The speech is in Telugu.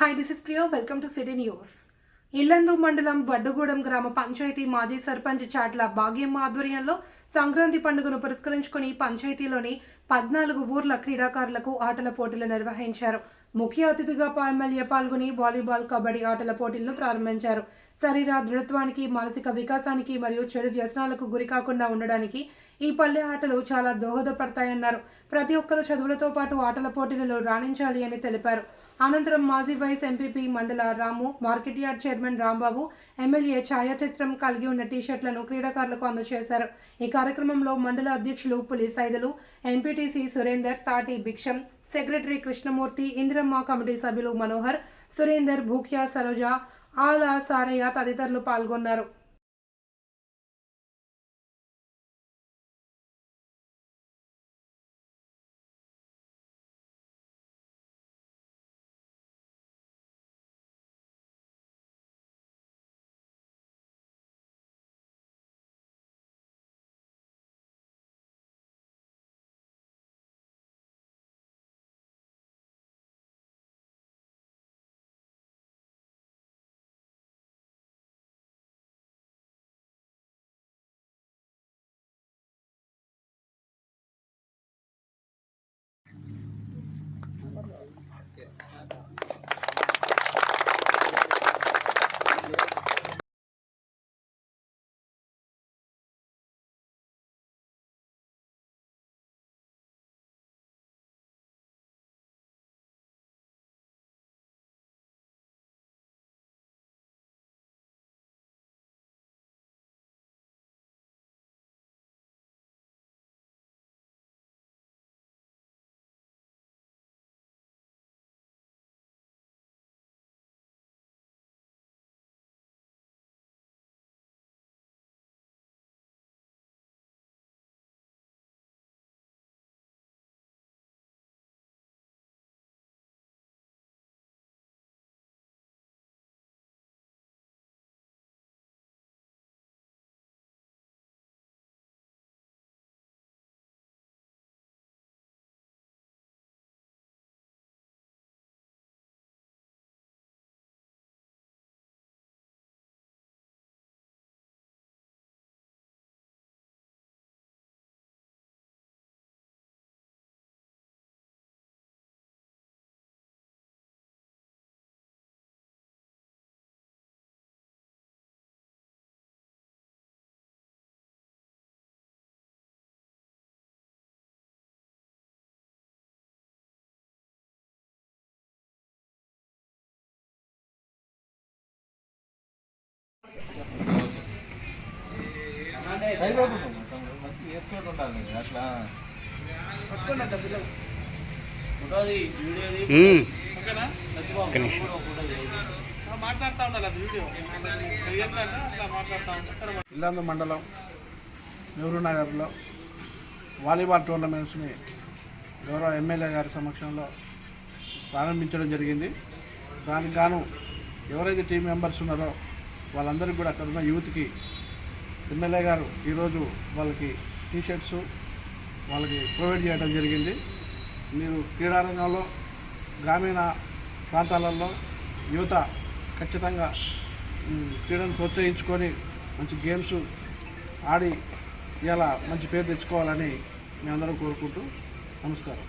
Hi this is Priyo welcome to city news Yellandu మండలం వడ్డుగూడెం గ్రామ పంచాయతీ మాజీ సర్పంచ్ చాట్ల భాగ్యమ్మ ఆధ్వర్యంలో సంక్రాంతి పండుగను పురస్కరించుకుని పంచాయతీలోని పద్నాలుగు ఊర్ల క్రీడాకారులకు ఆటల పోటీలు నిర్వహించారు. ముఖ్య అతిథిగా ఎమ్మెల్యే పాల్గొని వాలీబాల్ కబడ్డీ ఆటల పోటీలను ప్రారంభించారు. శరీర దృఢత్వానికి మానసిక వికాసానికి మరియు చెడు వ్యసనాలకు గురికాకుండా ఉండడానికి ఈ పల్లె ఆటలు చాలా దోహదపడతాయన్నారు. ప్రతి ఒక్కరూ చదువులతో పాటు ఆటల పోటీలలో రాణించాలి అని తెలిపారు. అనంతరం మాజీ వైస్ ఎంపీపీ మండల Ramu market yard chairman Rambabu MLA ఛాయాచిత్రం కలిగి ఉన్న టీషర్ట్లను క్రీడాకారులకు అందజేశారు. ఈ కార్యక్రమంలో మండల అధ్యక్షులు పులి Saidulu MPTC Surender Tati Bhiksham secretary Krishnamurthy Indiramma committee సభ్యులు మనోహర్ సురేందర్ భూక్యా సరోజ ఆల సారయ్య తదితరులు పాల్గొన్నారు. మంచి వేసుకుంటూ ఉండాలి అట్లా అట్లా ఇల్లందు మండలం నెహ్రూ నగర్లో వాలీబాల్ టోర్నమెంట్స్ని గౌరవ ఎమ్మెల్యే గారి సమక్షంలో ప్రారంభించడం జరిగింది. దానికి గాను ఎవరైతే టీం మెంబర్స్ ఉన్నారో వాళ్ళందరికీ కూడా అక్కడ ఉన్న యూత్కి ఎమ్మెల్యే గారు ఈరోజు వాళ్ళకి టీషర్ట్స్ వాళ్ళకి ప్రొవైడ్ చేయడం జరిగింది. మీరు క్రీడారంగంలో గ్రామీణ ప్రాంతాలలో యువత ఖచ్చితంగా క్రీడను ప్రోత్సహించుకొని మంచి గేమ్స్ ఆడి ఇలా మంచి పేరు తెచ్చుకోవాలని మేమందరం కోరుకుంటూ నమస్కారం.